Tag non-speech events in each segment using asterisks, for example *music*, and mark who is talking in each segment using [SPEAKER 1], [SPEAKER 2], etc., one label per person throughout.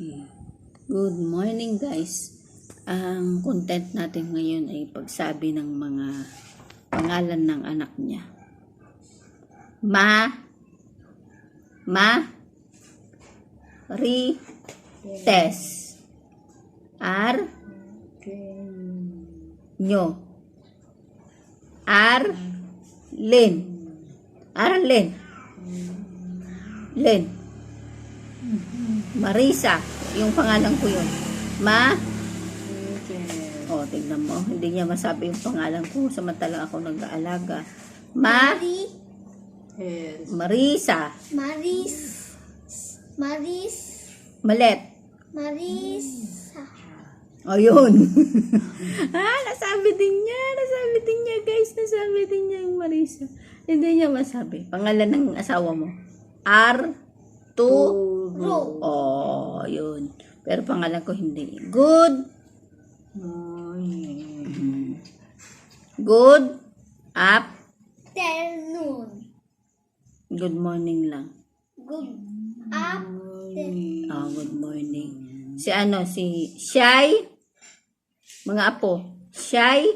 [SPEAKER 1] Good morning guys. Ang content natin ngayon ay pagsabi ng mga pangalan ng anak niya. Ma Ma Ri Tes Ar Nyo. Ar Lin. Arlen Len Marisa, yung pangalan ko yun. Ma? O, oh, tignan mo. Hindi niya masabi yung pangalan ko. Samantala ako nag-aalaga. Ma?
[SPEAKER 2] Mari?
[SPEAKER 1] Marisa.
[SPEAKER 2] Maris. Maris.
[SPEAKER 1] Malet.
[SPEAKER 2] Marisa.
[SPEAKER 1] O, oh, yun. ah, nasabi din niya. Nasabi din niya, guys. Nasabi din niya yung Marisa. Hindi niya masabi. Pangalan ng asawa mo. R. 2.
[SPEAKER 2] Row.
[SPEAKER 1] Oh, yun. Pero pangalan ko hindi. Good.
[SPEAKER 3] Mm-hmm.
[SPEAKER 1] Good Up.
[SPEAKER 2] afternoon.
[SPEAKER 1] Good morning lang.
[SPEAKER 2] Good afternoon.
[SPEAKER 1] Oh, good morning. Si ano, si Shy, mga apo, Shy,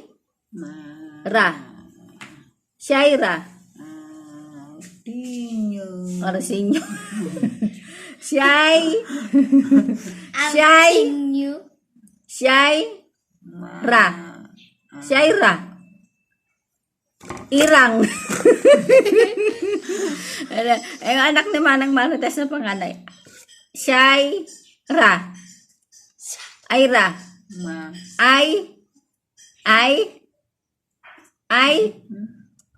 [SPEAKER 1] Ra. Shy
[SPEAKER 3] Ra. Arsinyo.
[SPEAKER 1] Arsinyo. *laughs* Shy, Shy,
[SPEAKER 2] you,
[SPEAKER 1] Shy. Ra, Shaira, Irang. Ang *laughs* anak ni Manang Marites na panganay. Shy, Ra, Aira,
[SPEAKER 3] Ma.
[SPEAKER 1] I, I, I,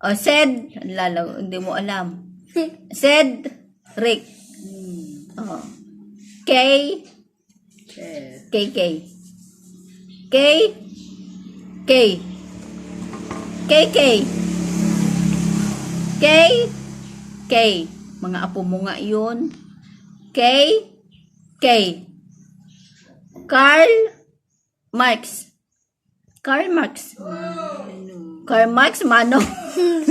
[SPEAKER 1] o said, lalo, hindi mo alam. *laughs* Said, Rick. Oh. K. K, K. K, K. K, K. K, K. Mga apo mo nga yun. K, K. Karl Marx. Karl Marx. Karl Marx, manong.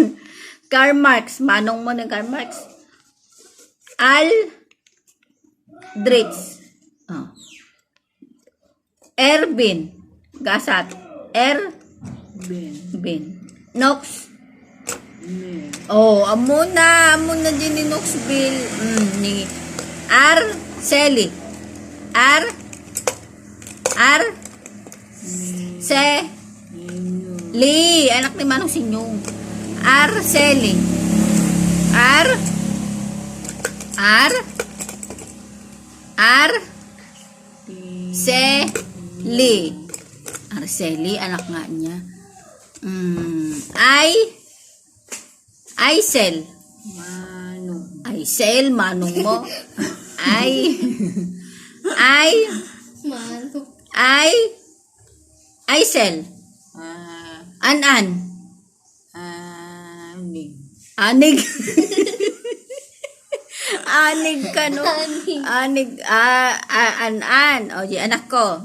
[SPEAKER 1] *laughs* Karl Marx, manong mo ng Karl Marx. Al Dritz. Oh. Ervin. Gasat. Er
[SPEAKER 3] Ben.
[SPEAKER 1] Bin. Nox.
[SPEAKER 3] Ne.
[SPEAKER 1] Oh, amo na, amo na din ni Knoxville. Mm, ni R. Selly. R. R. Se. Li, anak ni Manong Sinyong. R. Selly. R. R. R. Se. Li. Arceli, anak nga niya. Mm, I. Aisel.
[SPEAKER 3] Mano.
[SPEAKER 1] Aisel, manong mo. Ay. Ay.
[SPEAKER 2] Mano,
[SPEAKER 1] Ay. Aisel.
[SPEAKER 3] Ah.
[SPEAKER 1] An-an.
[SPEAKER 3] Aning.
[SPEAKER 1] Anig. *laughs* Anig ka, no?
[SPEAKER 2] Anig.
[SPEAKER 1] Ah, ah, an-an. O, di anak ko.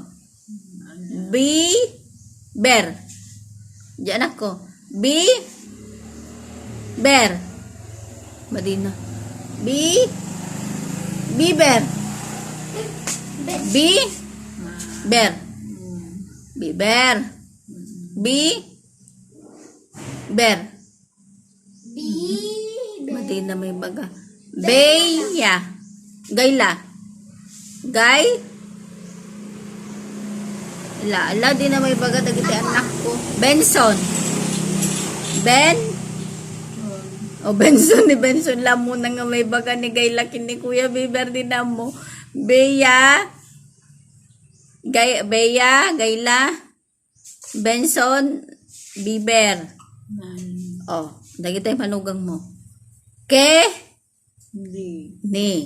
[SPEAKER 1] B. Ber. Di anak ko. B. Ber. Madina. B. Biber. B. Ber. Biber. B. Ber.
[SPEAKER 2] B,
[SPEAKER 1] Mati na may baga. Beya. Gayla. Gay. La, ala di na may baga dagiti anak ko. Benson. Ben. O Benson ni Benson lang muna nga may baga ni Gayla kini Kuya Biber din na mo. Beya. Gay, Beya, Gayla. Benson. Biber. Oh, dagiti manugang mo. Ke.
[SPEAKER 3] Di.
[SPEAKER 1] Ni.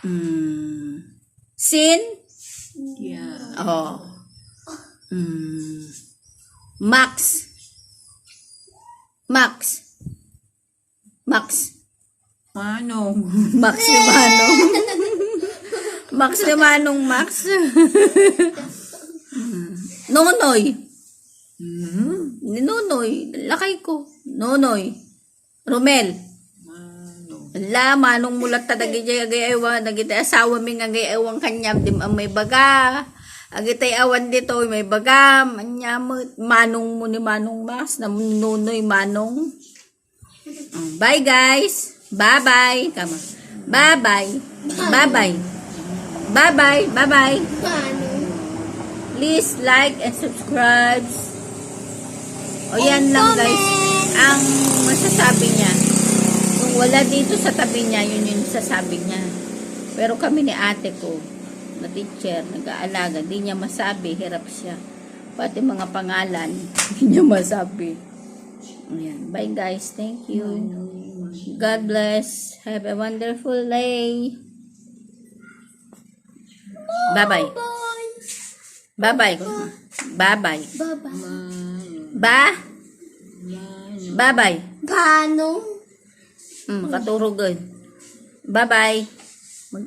[SPEAKER 1] Mm. Sin.
[SPEAKER 3] Ya.
[SPEAKER 1] Oh. Mm. Max. Max. Max.
[SPEAKER 3] Mano.
[SPEAKER 1] Max ni Manong. Max *laughs* ni Manong Max. Mm. Nonoy.
[SPEAKER 3] Hmm.
[SPEAKER 1] Ni Nonoy. Lakay ko. Nonoy. Romel. Ala, manong mulat tadagi jay agay ewan, nagitay asawa mi agay ewan kanyam, di may baga. Agitay awan dito, may baga, manyamot, manong mo ni manong mas, namununoy manong. Oh, Bye guys. Bye-bye. Kama. Bye-bye. Bye-bye. Bye-bye. Bye-bye.
[SPEAKER 2] Manong.
[SPEAKER 1] Please like and subscribe. O yan lang guys. Ang masasabi niya. Wala dito sa tabi niya, yun yung sasabi niya. Pero kami ni ate ko, na teacher, nag-aalaga, di niya masabi, hirap siya. Pati mga pangalan, *laughs* di niya masabi. Ayan. Bye guys. Thank you. God bless. Have a wonderful day. Bye-bye.
[SPEAKER 2] Bye.
[SPEAKER 1] Bye-bye. Bye-bye.
[SPEAKER 2] Bye-bye.
[SPEAKER 1] Ba? Bye-bye.
[SPEAKER 2] Manong.
[SPEAKER 1] Hmm, katurugan. Bye-bye.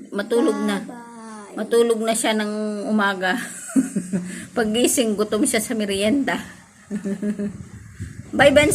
[SPEAKER 1] Matulog na.
[SPEAKER 2] Bye.
[SPEAKER 1] Matulog na siya ng umaga. *laughs* Pagising, gutom siya sa merienda. *laughs* Bye, Ben.